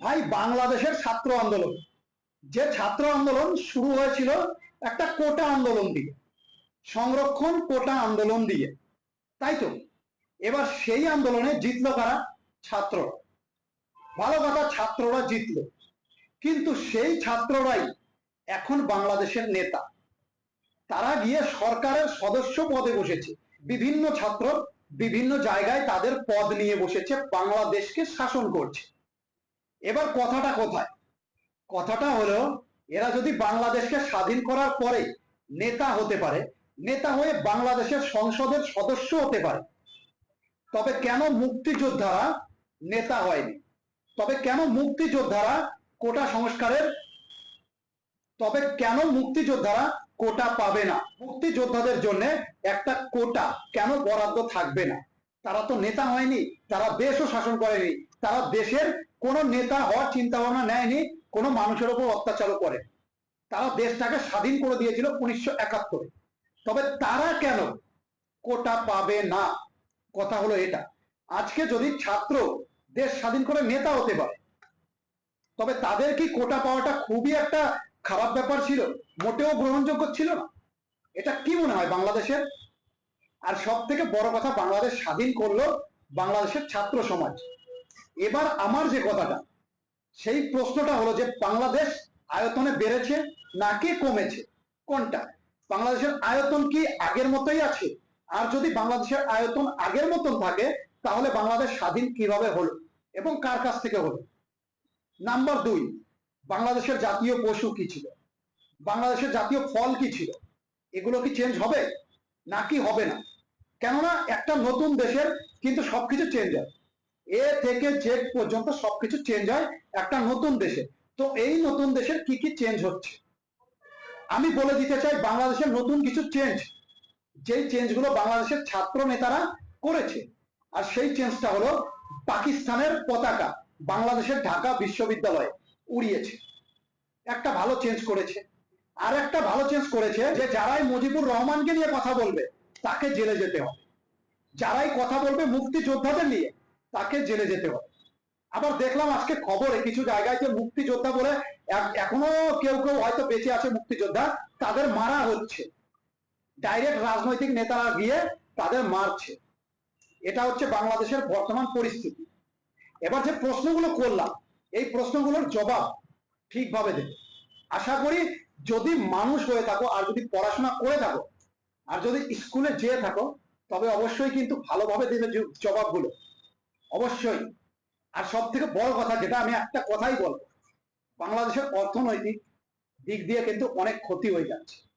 ভাই, বাংলাদেশের ছাত্র আন্দোলন। যে ছাত্র আন্দোলন শুরু হয়েছিল একটা কোটা আন্দোলন দিয়ে, সংরক্ষণ কোটা আন্দোলন দিয়ে। তাই তো? এবার সেই আন্দোলনে জিতলো কারা? ছাত্র। ভালো কথা, ছাত্ররা জিতলো। কিন্তু সেই ছাত্ররাই এখন বাংলাদেশের নেতা। তারা গিয়ে সরকারের সদস্য পদে বসেছে। বিভিন্ন ছাত্র বিভিন্ন জায়গায় তাদের পদ নিয়ে বসেছে, বাংলাদেশকে শাসন করছে। এবার কথাটা কোথায়? কথাটা হলো, এরা যদি বাংলাদেশকে স্বাধীন করার পরে নেতা হতে পারে, নেতা হয়ে বাংলাদেশের সংসদের সদস্য হতে পারে, তবে কেন মুক্তিযোদ্ধারা নেতা হয়নি? তবে কেন মুক্তিযোদ্ধারা কোটা সংস্কারের, তবে কেন মুক্তিযোদ্ধারা কোটা পাবে না? মুক্তিযোদ্ধাদের জন্য একটা কোটা কেন বরাদ্দ থাকবে না? তারা তো নেতা হয়নি, তারা দেশও শাসন করেনি, তারা দেশের কোনো নেতা হওয়ার চিন্তা ভাবনা নেয়নি, কোনো মানুষের ওপর অত্যাচারও করে। তারা দেশটাকে স্বাধীন করে দিয়েছিল উনিশশো একাত্তরে। তবে তারা কেন কোটা পাবে না? কথা হলো এটা। আজকে যদি ছাত্র দেশ স্বাধীন করে নেতা হতে পারে, তবে তাদের কি কোটা পাওয়াটা খুবই একটা খারাপ ব্যাপার ছিল? মোটেও গ্রহণযোগ্য ছিল না। এটা কি মনে হয় বাংলাদেশের? আর সব থেকে বড় কথা বাংলাদেশ স্বাধীন করল বাংলাদেশের ছাত্র সমাজ। এবার আমার যে কথাটা, সেই প্রশ্নটা হলো যে বাংলাদেশ আয়তনে বেড়েছে নাকি কমেছে? কোনটা? বাংলাদেশের আয়তন কি আগের মতোই আছে? আর যদি বাংলাদেশের আয়তন আগের মতন থাকে, তাহলে বাংলাদেশ স্বাধীন কীভাবে হলো এবং কার কাছ থেকে হলো? নাম্বার দুই, বাংলাদেশের জাতীয় পশু কি ছিল? বাংলাদেশের জাতীয় ফল কি ছিল? এগুলো কি চেঞ্জ হবে? নাকি হবে না? কেননা একটা নতুন দেশের কিন্তু সবকিছু চেঞ্জ হয়। এ থেকে জেড পর্যন্ত সবকিছু চেঞ্জ হয় একটা নতুন দেশে। তো এই নতুন দেশের কি কি চেঞ্জ হচ্ছে? আমি বলে দিতে চাই বাংলাদেশের নতুন কিছু চেঞ্জ যেই চেঞ্জগুলো বাংলাদেশের ছাত্র নেতারা করেছে। আর সেই চেঞ্জটা হলো পাকিস্তানের পতাকা বাংলাদেশের ঢাকা বিশ্ববিদ্যালয়ে উড়িয়েছে। একটা ভালো চেঞ্জ করেছে। আর একটা ভালো চেঞ্জ করেছে যে যারাই মুজিবুর রহমানকে নিয়ে কথা বলবে তাকে জেলে যেতে হবে। যারাই কথা বলবে মুক্তিযোদ্ধাদের নিয়ে তাকে জেলে যেতে হবে। আবার দেখলাম আজকে খবরে কিছু জায়গায় যে মুক্তিযোদ্ধা বলে এখনও কেউ কেউ হয়তো বেঁচে আছে মুক্তিযোদ্ধা, তাদের মারা হচ্ছে। ডাইরেক্ট রাজনৈতিক নেতারা গিয়ে তাদের মারছে। এটা হচ্ছে বাংলাদেশের বর্তমান পরিস্থিতি। এবার যে প্রশ্নগুলো করলাম, এই প্রশ্নগুলোর জবাব ঠিকভাবে দেবে। আশা করি যদি মানুষ হয়ে থাকো আর যদি পড়াশোনা করে থাকো আর যদি স্কুলে যেয়ে থাকো, তবে অবশ্যই কিন্তু ভালোভাবে দেবে জবাবগুলো। অবশ্যই। আর সব থেকে বড় কথা যেটা আমি একটা কথাই বলব, বাংলাদেশের অর্থনৈতিক দিক দিয়ে কিন্তু অনেক ক্ষতি হয়ে যাচ্ছে।